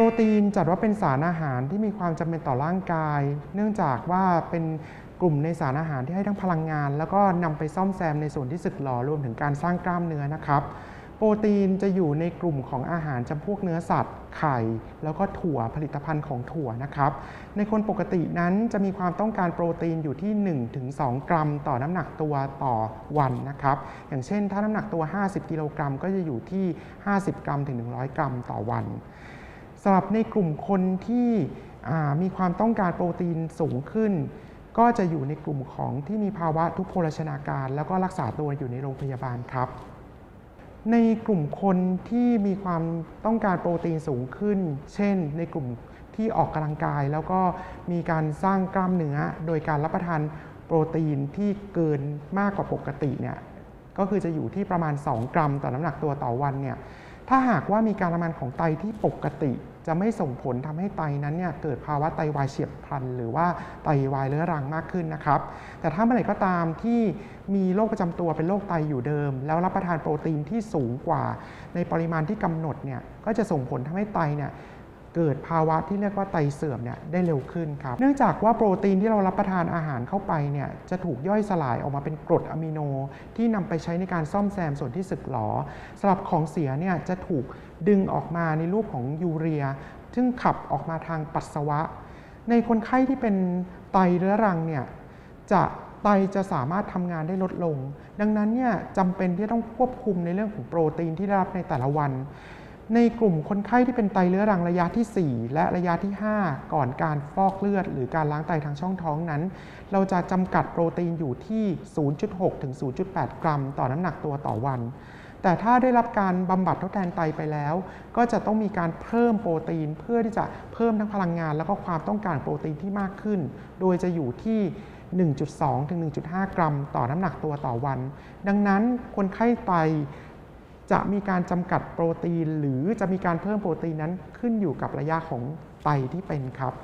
โปรตีนจัดว่าเป็นสารอาหารที่มีความจำเป็นต่อร่างกาย เนื่องจากว่าเป็นกลุ่มในสารอาหารที่ให้ทั้งพลังงาน แล้วก็นำไปซ่อมแซมในส่วนที่สึกหรอรวมถึงการสร้างกล้ามเนื้อนะครับ โปรตีนจะอยู่ในกลุ่มของอาหารจำพวกเนื้อสัตว์ ไข่ แล้วก็ถั่วผลิตภัณฑ์ของถั่วนะครับ ในคนปกตินั้นจะมีความต้องการโปรตีนอยู่ที่ 1-2 กรัม ต่อน้ำหนักตัวต่อวันนะครับ อย่างเช่น ถ้าน้ำหนักตัว 50 กิโลกรัมก็จะอยู่ที่ 50 กรัมถึง 100 กรัมต่อวัน สำหรับในกลุ่มคนที่มีความต้องการโปรตีนสูงขึ้น ก็จะอยู่ในกลุ่มของที่มีภาวะทุพพลชนาการ แล้วก็รักษาตัวอยู่ในโรงพยาบาลครับ ในกลุ่มคนที่มีความต้องการโปรตีนสูงขึ้น เช่น ในกลุ่มที่ออกกำลังกาย แล้วก็มีการสร้างกล้ามเนื้อ โดยการรับประทานโปรตีนที่เกินมากกว่าปกติเนี่ยก็คือจะอยู่ที่ประมาณ 2 กรัมต่อน้ำหนักตัวต่อวันเนี่ย ถ้าหากว่ามีการทำงานของไตที่ปกติ จะไม่ส่งผลทำให้ไตนั้นเนี่ยเกิดภาวะไตวายเฉียบพลัน หรือว่าไตวายเรื้อรังมากขึ้นนะครับ แต่ถ้าเมื่อไหร่ก็ตามที่มีโรคประจำตัวเป็นโรคไตอยู่เดิม แล้วรับประทานโปรตีนที่สูงกว่า ในปริมาณที่กำหนดเนี่ยก็จะส่งผลทำให้ไตเนี่ย เกิดภาวะที่เรียกว่าไตเสื่อมเนี่ยได้เร็วขึ้นครับ เนื่องจากว่าโปรตีนที่เรารับประทานอาหารเข้าไปเนี่ยจะถูกย่อยสลายออกมาเป็นกรดอะมิโน ที่นำไปใช้ในการซ่อมแซมส่วนที่สึกหรอสำหรับของเสียเนี่ยจะถูกดึงออกมาในรูปของยูเรีย ซึ่งขับออกมาทางปัสสาวะ ในคนไข้ที่เป็นไตเรื้อรังเนี่ยจะไตจะสามารถทำงานได้ลดลง ดังนั้นเนี่ยจำเป็นที่ต้องควบคุมในเรื่องของโปรตีนที่ได้รับในแต่ละวัน ในกลุ่มคนไข้ที่เป็นไตเรื้อรังระยะที่ 4 และระยะที่ 5 ก่อนการฟอกเลือด หรือการล้างไตทางช่องท้องนั้น เราจะจำกัดโปรตีนอยู่ที่ 0.6 ถึง 0.8 กรัม ต่อน้ำหนักตัวต่อวัน แต่ถ้าได้รับการบำบัดทดแทนไตไปแล้ว ก็จะต้องมีการเพิ่มโปรตีนเพื่อที่จะเพิ่มทั้งพลังงาน แล้วก็ความต้องการโปรตีนที่มากขึ้น โดยจะอยู่ที่1.2 ถึง 1.5 กรัม ต่อน้ำหนักตัวต่อวัน ดังนั้นคนไข้ไต จะมีการจำกัดโปรตีน หรือจะมีการเพิ่มโปรตีนนั้นขึ้นอยู่กับระยะของไตที่เป็นครับ